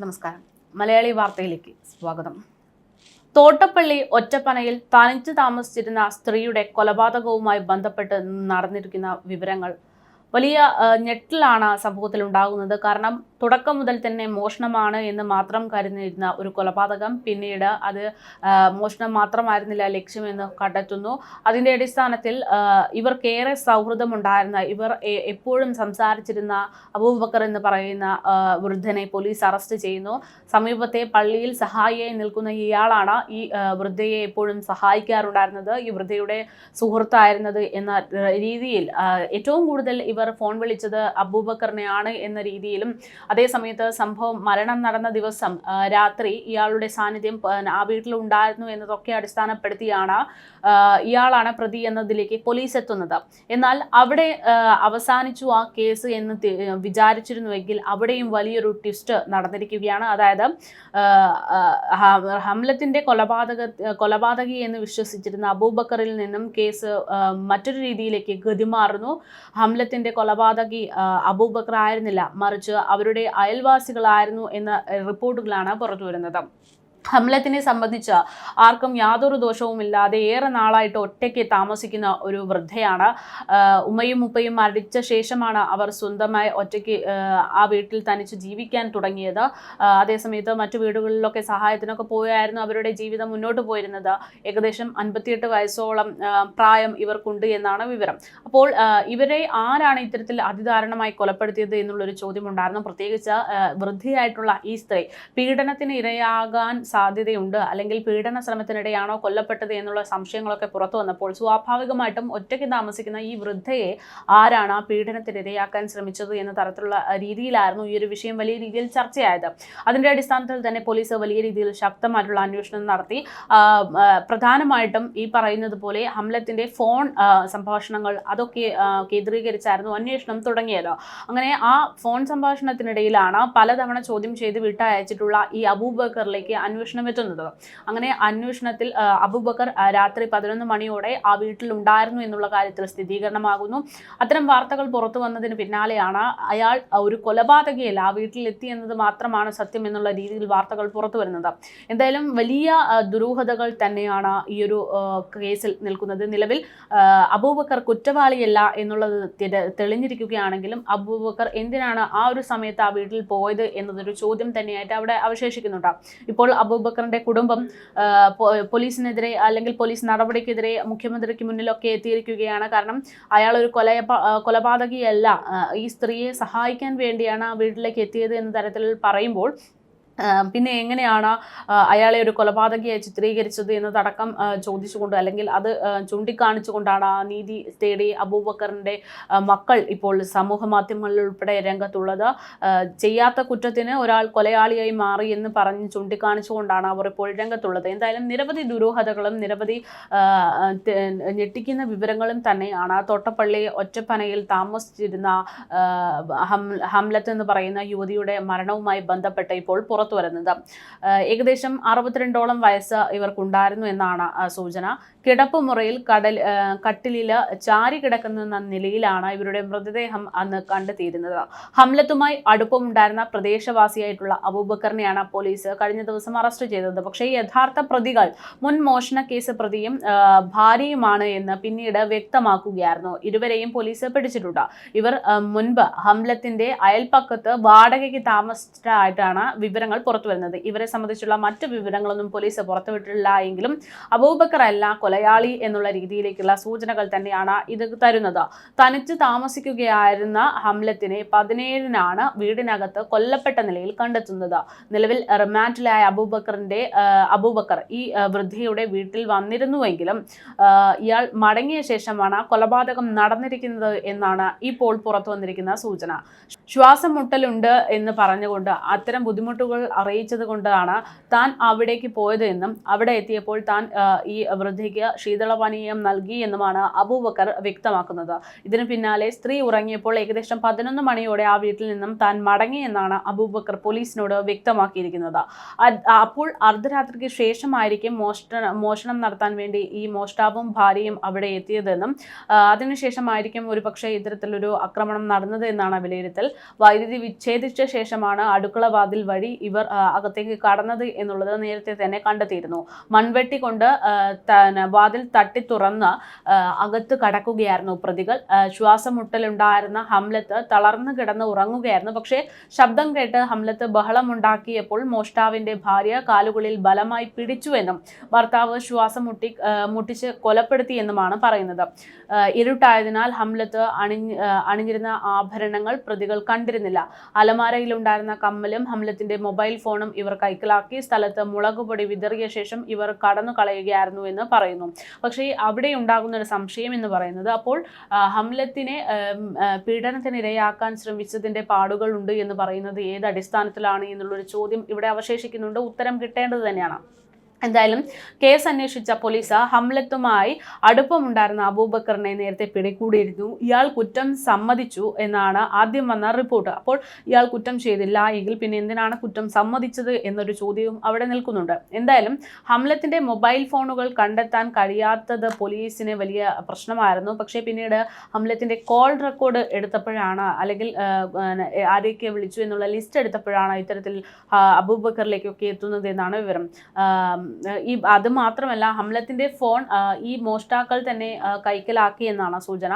നമസ്കാരം. മലയാളി വാർത്തയിലേക്ക് സ്വാഗതം. തോട്ടപ്പള്ളി ഒറ്റപ്പനയിൽ തനിച്ച് താമസിച്ചിരുന്ന സ്ത്രീയുടെ കൊലപാതകവുമായി ബന്ധപ്പെട്ട് നടന്നിരിക്കുന്ന വിവരങ്ങൾ വലിയ ഞെട്ടിലാണ് സംഭവത്തിൽ ഉണ്ടാകുന്നത് കാരണം തുടക്കം മുതൽ തന്നെ മോഷണമാണ് എന്ന് മാത്രം കരുതിയിരുന്ന ഒരു കൊലപാതകം. പിന്നീട് അത് മോഷണം മാത്രമായിരുന്നില്ല ലക്ഷ്യമെന്ന് കണ്ടെത്തുന്നു. അതിന്റെ അടിസ്ഥാനത്തിൽ ഇവർക്കേറെ സൗഹൃദമുണ്ടായിരുന്ന ഇവർ എപ്പോഴും സംസാരിച്ചിരുന്ന അബൂബക്കർ എന്ന് പറയുന്ന വൃദ്ധനെ പോലീസ് അറസ്റ്റ് ചെയ്യുന്നു. സമീപത്തെ പള്ളിയിൽ സഹായിയായി നിൽക്കുന്ന ഇയാളാണ് ഈ വൃദ്ധയെ എപ്പോഴും സഹായിക്കാറുണ്ടായിരുന്നത്. ഈ വൃദ്ധയുടെ സുഹൃത്തായിരുന്നത് എന്ന രീതിയിൽ ഏറ്റവും കൂടുതൽ ഇവർ ഫോൺ വിളിച്ചത് അബൂബക്കറിനെയാണ് എന്ന രീതിയിലും അതേ സമയത്ത് സംഭവം മരണം നടന്ന ദിവസം രാത്രി ഇയാളുടെ സാന്നിധ്യം ആ, വീട്ടിൽ ഉണ്ടായിരുന്നു എന്നതൊക്കെ അടിസ്ഥാനപ്പെടുത്തിയാണ് ഇയാളാണ് പ്രതി എന്നതിലേക്ക് പോലീസ് എത്തുന്നത്. എന്നാൽ അവിടെ അവസാനിച്ചു ആ കേസ് എന്ന് വിചാരിച്ചിരുന്നുവെങ്കിൽ അവിടെയും വലിയൊരു ട്വിസ്റ്റ് നടന്നിരിക്കുകയാണ്. അതായത് ഹംലത്തിന്റെ കൊലപാതക കൊലപാതകി എന്ന് വിശ്വസിച്ചിരുന്ന അബൂബക്കറിൽ നിന്നും കേസ് മറ്റൊരു രീതിയിലേക്ക് ഗതിമാറുന്നു. ഹംലത്തിന്റെ കൊലപാതകി അബൂബക്കർ ആയിരുന്നില്ല. മറിച്ച് അവരുടെ അയൽവാസികളായിരുന്നു എന്ന റിപ്പോർട്ടുകളാണ് പുറത്തു ഹംലത്തിനെ സംബന്ധിച്ച് ആർക്കും യാതൊരു ദോഷവുമില്ലാതെ ഏറെ നാളായിട്ട് ഒറ്റയ്ക്ക് താമസിക്കുന്ന ഒരു വൃദ്ധയാണ്. ഉമ്മയും ഉപ്പയും മരിച്ച ശേഷമാണ് അവർ സ്വന്തമായി ഒറ്റയ്ക്ക് ആ വീട്ടിൽ തനിച്ച് ജീവിക്കാൻ തുടങ്ങിയത്. അതേസമയത്ത് മറ്റു വീടുകളിലൊക്കെ സഹായത്തിനൊക്കെ പോയായിരുന്നു അവരുടെ ജീവിതം മുന്നോട്ട് പോയിരുന്നത്. ഏകദേശം അൻപത്തിയെട്ട് വയസ്സോളം പ്രായം ഇവർക്കുണ്ട് എന്നാണ് വിവരം. അപ്പോൾ ഇവരെ ആരാണ് ഇത്തരത്തിൽ അതിദാരുണമായി കൊലപ്പെടുത്തിയത് എന്നുള്ളൊരു ചോദ്യമുണ്ടായിരുന്നു. പ്രത്യേകിച്ച് വൃദ്ധയായിട്ടുള്ള ഈ സ്ത്രീ പീഡനത്തിന് ഇരയാകാൻ സാധ്യതയുണ്ട്. അല്ലെങ്കിൽ പീഡന ശ്രമത്തിനിടെയാണോ കൊല്ലപ്പെട്ടത് എന്നുള്ള സംശയങ്ങളൊക്കെ പുറത്തു വന്നപ്പോൾ സ്വാഭാവികമായിട്ടും ഒറ്റയ്ക്ക് താമസിക്കുന്ന ഈ വൃദ്ധയെ ആരാണ് ആ പീഡനത്തിനിരയാക്കാൻ ശ്രമിച്ചത് എന്ന തരത്തിലുള്ള രീതിയിലായിരുന്നു ഈ ഒരു വിഷയം വലിയ രീതിയിൽ ചർച്ചയായത്. അതിന്റെ അടിസ്ഥാനത്തിൽ തന്നെ പോലീസ് വലിയ രീതിയിൽ ശക്തമായിട്ടുള്ള അന്വേഷണം നടത്തി. പ്രധാനമായിട്ടും ഈ പറയുന്നത് പോലെ ഹംലത്തിന്റെ ഫോൺ സംഭാഷണങ്ങൾ അതൊക്കെ കേന്ദ്രീകരിച്ചായിരുന്നു അന്വേഷണം തുടങ്ങിയത്. അങ്ങനെ ആ ഫോൺ സംഭാഷണത്തിനിടയിലാണ് പലതവണ ചോദ്യം ചെയ്ത് വിട്ടയച്ചിട്ടുള്ള ഈ അബൂബക്കറിലേക്ക് അന്വേഷണം എത്തുന്നത്. അങ്ങനെ അന്വേഷണത്തിൽ അബുബക്കർ രാത്രി പതിനൊന്ന് മണിയോടെ ആ വീട്ടിൽ ഉണ്ടായിരുന്നു എന്നുള്ള കാര്യത്തിൽ സ്ഥിരീകരണമാകുന്നു. അത്തരം വാർത്തകൾ പുറത്തു വന്നതിന് പിന്നാലെയാണ് അയാൾ ഒരു കൊലപാതകയല്ല ആ വീട്ടിൽ എത്തി എന്നത് മാത്രമാണ് സത്യം എന്നുള്ള രീതിയിൽ വാർത്തകൾ പുറത്തു വരുന്നത്. എന്തായാലും വലിയ ദുരൂഹതകൾ തന്നെയാണ് ഈ ഒരു കേസിൽ നിൽക്കുന്നത്. നിലവിൽ അബൂബക്കർ കുറ്റവാളിയല്ല എന്നുള്ളത് തെളിഞ്ഞിരിക്കുകയാണെങ്കിലും അബൂബക്കർ എന്തിനാണ് ആ ഒരു സമയത്ത് ആ വീട്ടിൽ പോയത് എന്നതൊരു ചോദ്യം തന്നെയായിട്ട് അവിടെ അവശേഷിക്കുന്നുണ്ട്. ഇപ്പോൾ അബൂബക്കറിന്റെ കുടുംബം പോലീസിനെതിരെ അല്ലെങ്കിൽ പോലീസ് നടപടിക്കെതിരെ മുഖ്യമന്ത്രിക്ക് മുന്നിലൊക്കെ എത്തിയിരിക്കുകയാണ്. കാരണം അയാൾ ഒരു കൊല കൊലപാതകിയല്ല. ഈ സ്ത്രീയെ സഹായിക്കാൻ വേണ്ടിയാണ് ആ വീട്ടിലേക്ക് എത്തിയത് എന്ന തരത്തിൽ പറയുമ്പോൾ പിന്നെ എങ്ങനെയാണ് അയാളെ ഒരു കൊലപാതകയായി ചിത്രീകരിച്ചത് എന്നതടക്കം തടക്കം ചോദിച്ചുകൊണ്ട് അല്ലെങ്കിൽ അത് ചൂണ്ടിക്കാണിച്ചുകൊണ്ടാണ് നീതി തേടി അബൂബക്കറിന്റെ മക്കൾ ഇപ്പോൾ സമൂഹ മാധ്യമങ്ങളിൽ ഉൾപ്പെടെ രംഗത്തുള്ളത്. ചെയ്യാത്ത കുറ്റത്തിന് ഒരാൾ കൊലയാളിയായി മാറി എന്ന് പറഞ്ഞ് ചൂണ്ടിക്കാണിച്ചുകൊണ്ടാണ് അവർ ഇപ്പോൾ രംഗത്തുള്ളത്. എന്തായാലും നിരവധി ദുരൂഹതകളും നിരവധി ഞെട്ടിക്കുന്ന വിവരങ്ങളും തന്നെയാണ്. തോട്ടപ്പള്ളി ഒറ്റപ്പനയിൽ താമസിച്ചിരുന്ന ഹംലത്ത് എന്ന് പറയുന്ന യുവതിയുടെ മരണവുമായി ബന്ധപ്പെട്ട് ഇപ്പോൾ പുറത്തു വരുന്നത്. ആ, ഏകദേശം അറുപത്തിരണ്ടോളം വയസ്സ് ഇവർക്കുണ്ടായിരുന്നു എന്നാണ് സൂചന. കിടപ്പ് മുറിയിൽ കടൽ കട്ടിലിൽ ചാരി കിടക്കുന്ന നിലയിലാണ് ഇവരുടെ മൃതദേഹം അന്ന് കണ്ടെത്തിയിരുന്നത്. ഹംലത്തുമായി അടുപ്പമുണ്ടായിരുന്ന പ്രദേശവാസിയായിട്ടുള്ള അബൂബക്കറിനെയാണ് പോലീസ് കഴിഞ്ഞ ദിവസം അറസ്റ്റ് ചെയ്തത്. പക്ഷേ യഥാർത്ഥ പ്രതികൾ മുൻ മോഷണ കേസ് പ്രതിയും ഭാര്യയുമാണ് എന്ന് പിന്നീട് വ്യക്തമാക്കുകയായിരുന്നു. ഇരുവരെയും പോലീസ് പിടിച്ചിട്ടുണ്ട്. ഇവർ മുൻപ് ഹംലത്തിന്റെ അയൽപ്പക്കത്ത് വാടകയ്ക്ക് താമസിച്ചതായിട്ടാണ് വിവരങ്ങൾ പുറത്തു വരുന്നത്. ഇവരെ സംബന്ധിച്ചുള്ള മറ്റു വിവരങ്ങളൊന്നും പോലീസ് പുറത്തുവിട്ടില്ല എങ്കിലും അബൂബക്കർ അല്ല കൊലയാളി എന്നുള്ള രീതിയിലേക്കുള്ള സൂചനകൾ തന്നെയാണ് ഇത് തരുന്നത്. തനിച്ച് താമസിക്കുകയായിരുന്ന ഹംലത്തിനെ പതിനേഴിനാണ് വീടിനകത്ത് കൊല്ലപ്പെട്ട നിലയിൽ കണ്ടെത്തുന്നത്. നിലവിൽ റിമാൻഡിലായ അബൂബക്കറിന്റെ അബൂബക്കർ ഈ വൃദ്ധിയുടെ വീട്ടിൽ വന്നിരുന്നുവെങ്കിലും ഇയാൾ മടങ്ങിയ ശേഷമാണ് കൊലപാതകം നടന്നിരിക്കുന്നത് എന്നാണ് ഇപ്പോൾ പുറത്തു വന്നിരിക്കുന്ന സൂചന. ശ്വാസം മുട്ടലുണ്ട് എന്ന് പറഞ്ഞുകൊണ്ട് അത്തരം ബുദ്ധിമുട്ടുകൾ അറിയിച്ചത് കൊണ്ടാണ് താൻ അവിടേക്ക് പോയത് എന്നും അവിടെ എത്തിയപ്പോൾ താൻ ഈ വൃദ്ധയ്ക്ക് ശീതളപാനീയം നൽകി എന്നുമാണ് അബൂബക്കർ വ്യക്തമാക്കുന്നത്. ഇതിനു പിന്നാലെ സ്ത്രീ ഉറങ്ങിയപ്പോൾ ഏകദേശം പതിനൊന്ന് മണിയോടെ ആ വീട്ടിൽ നിന്നും താൻ മടങ്ങി എന്നാണ് അബൂബക്കർ പോലീസിനോട് വ്യക്തമാക്കിയിരിക്കുന്നത്. അപ്പോൾ അർദ്ധരാത്രിക്ക് ശേഷമായിരിക്കും മോഷണ മോഷണം നടത്താൻ വേണ്ടി ഈ മോഷ്ടാവും ഭാര്യയും അവിടെ എത്തിയതെന്നും അതിനുശേഷമായിരിക്കും അതിനുശേഷമായിരിക്കും ഒരുപക്ഷെ ഇത്തരത്തിലൊരു ആക്രമണം നടന്നത് എന്നാണ് വിലയിരുത്തൽ. വൈദ്യുതി വിച്ഛേദിച്ച ശേഷമാണ് അടുക്കളവാതിൽ വഴി ഇവർ ഇവർ അകത്തേക്ക് കടന്നത് എന്നുള്ളത് നേരത്തെ തന്നെ കണ്ടെത്തിയിരുന്നു. മൺവെട്ടി കൊണ്ട് വാതിൽ തട്ടി തുറന്ന് അകത്ത് കടക്കുകയായിരുന്നു പ്രതികൾ. ശ്വാസം ശ്വാസമുട്ടലുണ്ടായിരുന്ന ഹംലത്ത് തളർന്നു കിടന്ന് ഉറങ്ങുകയായിരുന്നു. പക്ഷേ ശബ്ദം കേട്ട് ഹംലത്ത് ബഹളമുണ്ടാക്കിയപ്പോൾ മോഷ്ടാവിന്റെ ഭാര്യ കാലുകളിൽ ബലമായി പിടിച്ചുവെന്നും ഭർത്താവ് ശ്വാസം മുട്ടി മുട്ടിച്ച് കൊലപ്പെടുത്തിയെന്നുമാണ് പറയുന്നത്. ഇരുട്ടായതിനാൽ ഹംലത്ത് അണിഞ്ഞ് അണിഞ്ഞിരുന്ന ആഭരണങ്ങൾ പ്രതികൾ കണ്ടിരുന്നില്ല. അലമാരയിലുണ്ടായിരുന്ന കമ്മലും ഹംലത്തിന്റെ മൊബൈൽ ഫോണും ഇവർ കൈക്കലാക്കി. സ്ഥലത്ത് മുളകുപൊടി വിതറിയ ശേഷം ഇവർ കടന്നു കളയുകയായിരുന്നു എന്ന് പറയുന്നു. പക്ഷേ അവിടെ ഉണ്ടാകുന്ന ഒരു സംശയം എന്ന് പറയുന്നത് അപ്പോൾ ഹംലത്തിനെ പീഡനത്തിനിരയാക്കാൻ ശ്രമിച്ചതിന്റെ ഉണ്ട് എന്ന് പറയുന്നത് ഏത് അടിസ്ഥാനത്തിലാണ് എന്നുള്ളൊരു ചോദ്യം ഇവിടെ അവശേഷിക്കുന്നുണ്ട്. ഉത്തരം കിട്ടേണ്ടത് തന്നെയാണ്. എന്തായാലും കേസ് അന്വേഷിച്ച പോലീസ് ഹംലത്തുമായി അടുപ്പമുണ്ടായിരുന്ന അബൂബക്കറിനെ നേരത്തെ പിടികൂടിയിരുന്നു. ഇയാൾ കുറ്റം സമ്മതിച്ചു എന്നാണ് ആദ്യം വന്ന റിപ്പോർട്ട്. അപ്പോൾ ഇയാൾ കുറ്റം ചെയ്തില്ല എങ്കിൽ പിന്നെ എന്തിനാണ് കുറ്റം സമ്മതിച്ചത് എന്നൊരു ചോദ്യവും അവിടെ നിൽക്കുന്നുണ്ട്. എന്തായാലും ഹംലത്തിന്റെ മൊബൈൽ ഫോണുകൾ കണ്ടെത്താൻ കഴിയാത്തത് പോലീസിന് വലിയ പ്രശ്നമായിരുന്നു. പക്ഷേ പിന്നീട് ഹംലത്തിന്റെ കോൾ റെക്കോർഡ് എടുത്തപ്പോഴാണ് അല്ലെങ്കിൽ ആരെയൊക്കെ വിളിച്ചു എന്നുള്ള ലിസ്റ്റ് എടുത്തപ്പോഴാണ് ഇത്തരത്തിൽ അബൂബക്കറിലേക്കൊക്കെ എത്തുന്നത് എന്നാണ് വിവരം. ഈ അത് മാത്രമല്ല ഹംലത്തിന്റെ ഫോൺ ഈ മോഷ്ടാക്കൾ തന്നെ കൈക്കലാക്കി എന്നാണ് സൂചന.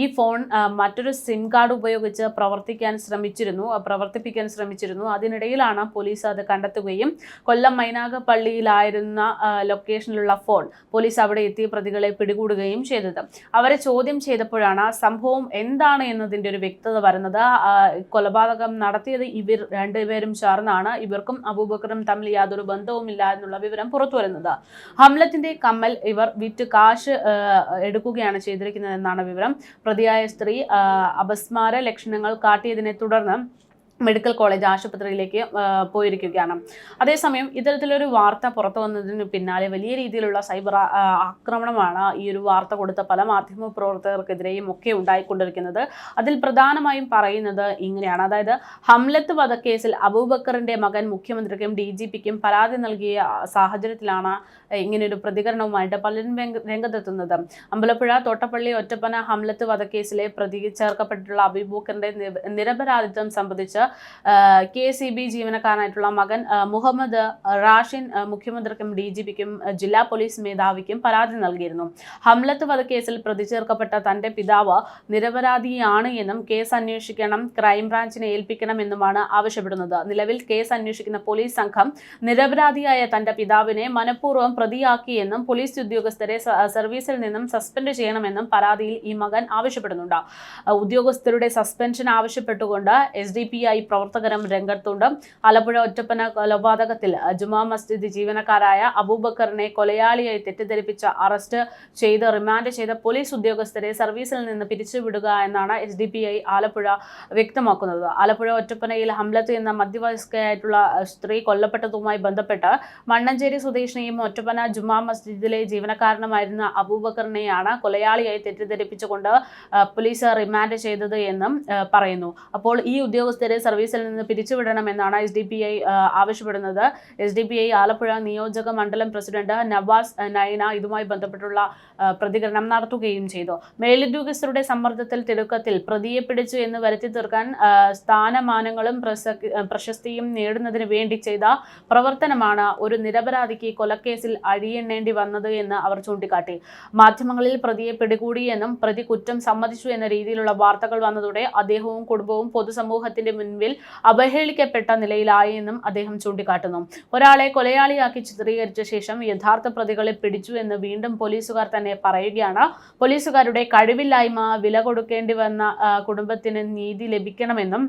ഈ ഫോൺ മറ്റൊരു സിം കാർഡ് ഉപയോഗിച്ച് പ്രവർത്തിക്കാൻ ശ്രമിച്ചിരുന്നു പ്രവർത്തിപ്പിക്കാൻ ശ്രമിച്ചിരുന്നു. അതിനിടയിലാണ് പോലീസ് അത് കണ്ടെത്തുകയും കൊല്ലം മൈനാഗപ്പള്ളിയിലായിരുന്ന പള്ളിയിലായിരുന്ന ലൊക്കേഷനിലുള്ള ഫോൺ പോലീസ് അവിടെ എത്തി പ്രതികളെ പിടികൂടുകയും ചെയ്തത്. അവരെ ചോദ്യം ചെയ്തപ്പോഴാണ് സംഭവം എന്താണ് എന്നതിന്റെ ഒരു വ്യക്തത വരുന്നത്. കൊലപാതകം നടത്തിയത് ഇവർ രണ്ടുപേരും ചേർന്നാണ്. ഇവർക്കും അബൂബക്കറും തമ്മിൽ യാതൊരു ബന്ധവുമില്ല എന്നുള്ള വിവരം പുറത്തു വരുന്നത് ഹംലത്തിന്റെ കമ്മൽ ഇവർ വിറ്റ് കാശ് എടുക്കുകയാണ് ചെയ്തിരിക്കുന്നത് എന്നാണ് വിവരം. പ്രതിയായ സ്ത്രീ അപസ്മാര ലക്ഷണങ്ങൾ കാട്ടിയതിനെ തുടർന്ന് മെഡിക്കൽ കോളേജ് ആശുപത്രിയിലേക്ക് പോയിരിക്കുകയാണ്. അതേസമയം ഇത്തരത്തിലൊരു വാർത്ത പുറത്തു വന്നതിന് പിന്നാലെ വലിയ രീതിയിലുള്ള സൈബർ ആക്രമണമാണ് ഈ ഒരു വാർത്ത കൊടുത്ത പല മാധ്യമ പ്രവർത്തകർക്കെതിരെയും ഒക്കെ ഉണ്ടായിക്കൊണ്ടിരിക്കുന്നത്. അതിൽ പ്രധാനമായും പറയുന്നത് ഇങ്ങനെയാണ്. അതായത് ഹംലത്ത് വധക്കേസിൽ അബൂബക്കറിന്റെ മകൻ മുഖ്യമന്ത്രിക്കും ഡി ജി പിക്കും പരാതി നൽകിയ സാഹചര്യത്തിലാണ് ഇങ്ങനെയൊരു പ്രതികരണവുമായിട്ട് പലരും രംഗ- രംഗത്തെത്തുന്നത്. അമ്പലപ്പുഴ തോട്ടപ്പള്ളി ഒറ്റപ്പന ഹംലത്ത് വധക്കേസിലെ പ്രതി ചേർക്കപ്പെട്ടിട്ടുള്ള അബൂബക്കറിന്റെ നിരപരാധിത്വം സംബന്ധിച്ച് കെ സി ബി ജീവനക്കാരനായിട്ടുള്ള മകൻ മുഹമ്മദ് റാഷിൻ മുഖ്യമന്ത്രിക്കും ഡി ജി പിക്കും ജില്ലാ പോലീസ് മേധാവിക്കും പരാതി നൽകിയിരുന്നു. ഹംലത്ത് വധക്കേസിൽ പ്രതി ചേർക്കപ്പെട്ട തന്റെ പിതാവ് നിരപരാധിയാണ് എന്നും കേസ് അന്വേഷിക്കണം ക്രൈംബ്രാഞ്ചിനെ ഏൽപ്പിക്കണമെന്നുമാണ് ആവശ്യപ്പെടുന്നത്. നിലവിൽ കേസ് അന്വേഷിക്കുന്ന പോലീസ് സംഘം നിരപരാധിയായ തന്റെ പിതാവിനെ മനഃപൂർവം പ്രതിയാക്കിയെന്നും പോലീസ് ഉദ്യോഗസ്ഥരെ സർവീസിൽ നിന്നും സസ്പെൻഡ് ചെയ്യണമെന്നും പരാതിയിൽ ഈ മകൻ ആവശ്യപ്പെടുന്നുണ്ട്. ഉദ്യോഗസ്ഥരുടെ സസ്പെൻഷൻ ആവശ്യപ്പെട്ടുകൊണ്ട് എസ് ഡി പി ഐ പ്രവർത്തകരും രംഗത്തുണ്ട്. ആലപ്പുഴ ഒറ്റപ്പന കൊലപാതകത്തിൽ ജുമാ മസ്ജിദ് ജീവനക്കാരായ അബൂബക്കറിനെ കൊലയാളിയായി തെറ്റിദ്ധരിപ്പിച്ച അറസ്റ്റ് ചെയ്ത് റിമാൻഡ് ചെയ്ത പോലീസ് ഉദ്യോഗസ്ഥരെ സർവീസിൽ നിന്ന് പിരിച്ചുവിടുക എന്നാണ് S D P I Alappuzha വ്യക്തമാക്കുന്നത്. ആലപ്പുഴ ഒറ്റപ്പനയിൽ ഹംലത്ത് എന്ന മധ്യവയസ്കയായിട്ടുള്ള സ്ത്രീ കൊല്ലപ്പെട്ടതുമായി ബന്ധപ്പെട്ട് മണ്ണഞ്ചേരി സ്വദേശിനെയും ഒറ്റപ്പന ജുമാ മസ്ജിദിലെ ജീവനക്കാരനുമായിരുന്ന അബൂബക്കറിനെയാണ് കൊലയാളിയായി തെറ്റിദ്ധരിപ്പിച്ചുകൊണ്ട് പോലീസ് റിമാൻഡ് ചെയ്തത് എന്നും പറയുന്നു. അപ്പോൾ ഈ ഉദ്യോഗസ്ഥരെ സർവീസിൽ നിന്ന് പിരിച്ചുവിടണമെന്നാണ് എസ് ഡി പി ഐ ആവശ്യപ്പെടുന്നത്. S D P I Alappuzha നിയോജക മണ്ഡലം പ്രസിഡന്റ് നവാസ് നൈന ഇതുമായി ബന്ധപ്പെട്ടുള്ള പ്രതികരണം നടത്തുകയും ചെയ്തു. മേലുദ്യോഗസ്ഥരുടെ സമ്മർദ്ദത്തിൽ തിടുക്കത്തിൽ പ്രതിയെ പിടിച്ചു എന്ന് വരുത്തി തീർക്കാൻ സ്ഥാനമാനങ്ങളും പ്രശസ്തിയും നേടുന്നതിന് വേണ്ടി ചെയ്ത പ്രവർത്തനമാണ് ഒരു നിരപരാധിക്ക് കൊലക്കേസിൽ അഴിയെണ്ണേണ്ടി വന്നത് എന്ന് അവർ ചൂണ്ടിക്കാട്ടി. മാധ്യമങ്ങളിൽ പ്രതിയെ പിടികൂടിയെന്നും പ്രതി കുറ്റം സമ്മതിച്ചു എന്ന രീതിയിലുള്ള വാർത്തകൾ വന്നതോടെ അദ്ദേഹവും കുടുംബവും പൊതുസമൂഹത്തിന്റെ മുൻപിൽ അവഹേളിക്കപ്പെട്ട നിലയിലായെന്നും അദ്ദേഹം ചൂണ്ടിക്കാട്ടുന്നു. ഒരാളെ കൊലയാളിയാക്കി ചിത്രീകരിച്ച ശേഷം യഥാർത്ഥ പ്രതികളെ പിടിച്ചു എന്ന് വീണ്ടും പോലീസുകാർ തന്നെ പറയുകയാണ്. പോലീസുകാരുടെ കഴിവില്ലായ്മ വില കൊടുക്കേണ്ടി വന്ന കുടുംബത്തിന് നീതി ലഭിക്കണമെന്നും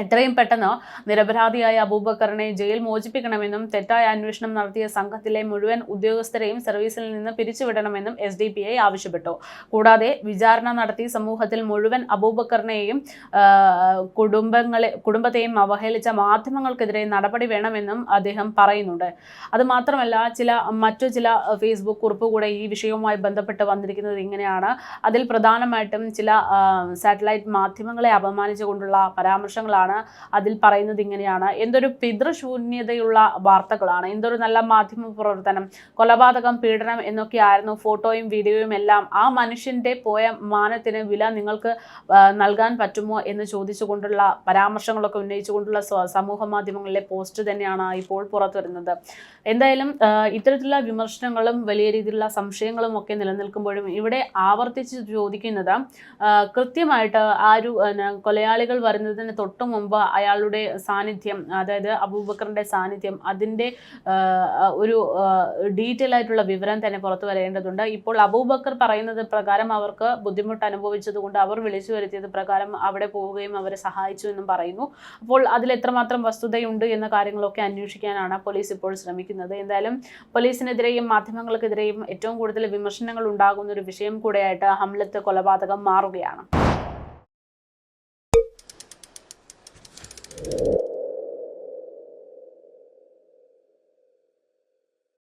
എത്രയും പെട്ടെന്ന് നിരപരാധിയായ അബൂബക്കറിനെ ജയിൽ മോചിപ്പിക്കണമെന്നും തെറ്റായ അന്വേഷണം നടത്തിയ സംഘത്തിലെ മുഴുവൻ ഉദ്യോഗസ്ഥരെയും സർവീസിൽ നിന്ന് പിരിച്ചുവിടണമെന്നും എസ് ഡി പി ഐ ആവശ്യപ്പെട്ടു. കൂടാതെ വിചാരണ നടത്തി സമൂഹത്തിൽ മുഴുവൻ അബൂബക്കറിനെയും കുടുംബങ്ങളെ കുടുംബത്തെയും അവഹേളിച്ച മാധ്യമങ്ങൾക്കെതിരെ നടപടി വേണമെന്നും അദ്ദേഹം പറയുന്നുണ്ട്. അതുമാത്രമല്ല ചില മറ്റു ചില ഫേസ്ബുക്ക് കുറിപ്പ് കൂടെ ഈ വിഷയവുമായി ബന്ധപ്പെട്ട് വന്നിരിക്കുന്നത് ഇങ്ങനെയാണ്. അതിൽ പ്രധാനമായിട്ടും ചില സാറ്റലൈറ്റ് മാധ്യമങ്ങളെ അപമാനിച്ചുകൊണ്ടുള്ള പരാമർശങ്ങളാണ് എന്താണ് അതിൽ പറയുന്നത് ഇങ്ങനെയാണ്. എന്തൊരു പിതൃശൂന്യതയുള്ള വാർത്തകളാണ്. എന്തൊരു നല്ല മാധ്യമ പ്രവർത്തനം. കൊലപാതകം പീഡനം എന്നൊക്കെ ആയിരുന്നു ഫോട്ടോയും വീഡിയോയും എല്ലാം. ആ മനുഷ്യന്റെ പോയ മാനത്തിന് വില നിങ്ങൾക്ക് നൽകാൻ പറ്റുമോ എന്ന് ചോദിച്ചുകൊണ്ടുള്ള പരാമർശങ്ങളൊക്കെ ഉന്നയിച്ചുകൊണ്ടുള്ള സമൂഹ മാധ്യമങ്ങളിലെ പോസ്റ്റ് തന്നെയാണ് ഇപ്പോൾ പുറത്തു വരുന്നത്. എന്തായാലും ഇത്തരത്തിലുള്ള വിമർശനങ്ങളും വലിയ രീതിയിലുള്ള സംശയങ്ങളും ഒക്കെ നിലനിൽക്കുമ്പോഴും ഇവിടെ ആവർത്തിച്ച് ചോദിക്കുന്നത് കൃത്യമായിട്ട് ആ ഒരു കൊലയാളികൾ വരുന്നതിന് തൊട്ട് മുമ്പ് അയാളുടെ സാന്നിധ്യം അതായത് അബൂബക്കറിന്റെ സാന്നിധ്യം അതിന്റെ ഒരു ഡീറ്റെയിൽ ആയിട്ടുള്ള വിവരം തന്നെ പുറത്തു വരേണ്ടതുണ്ട്. ഇപ്പോൾ അബൂബക്കർ പറയുന്നത് പ്രകാരം അവർക്ക് ബുദ്ധിമുട്ട് അനുഭവിച്ചതുകൊണ്ട് അവർ വിളിച്ചു വരുത്തിയത് പ്രകാരം അവിടെ പോവുകയും അവരെ സഹായിച്ചു എന്നും പറയുന്നു. അപ്പോൾ അതിൽ എത്രമാത്രം വസ്തുതയുണ്ട് എന്ന കാര്യങ്ങളൊക്കെ അന്വേഷിക്കാനാണ് പോലീസ് ഇപ്പോൾ ശ്രമിക്കുന്നത്. എന്തായാലും പോലീസിനെതിരെയും മാധ്യമങ്ങൾക്കെതിരെയും ഏറ്റവും കൂടുതൽ വിമർശനങ്ങൾ ഉണ്ടാകുന്ന ഒരു വിഷയം കൂടെയായിട്ട് ഹംലത്ത് കൊലപാതകം മാറുകയാണ്. you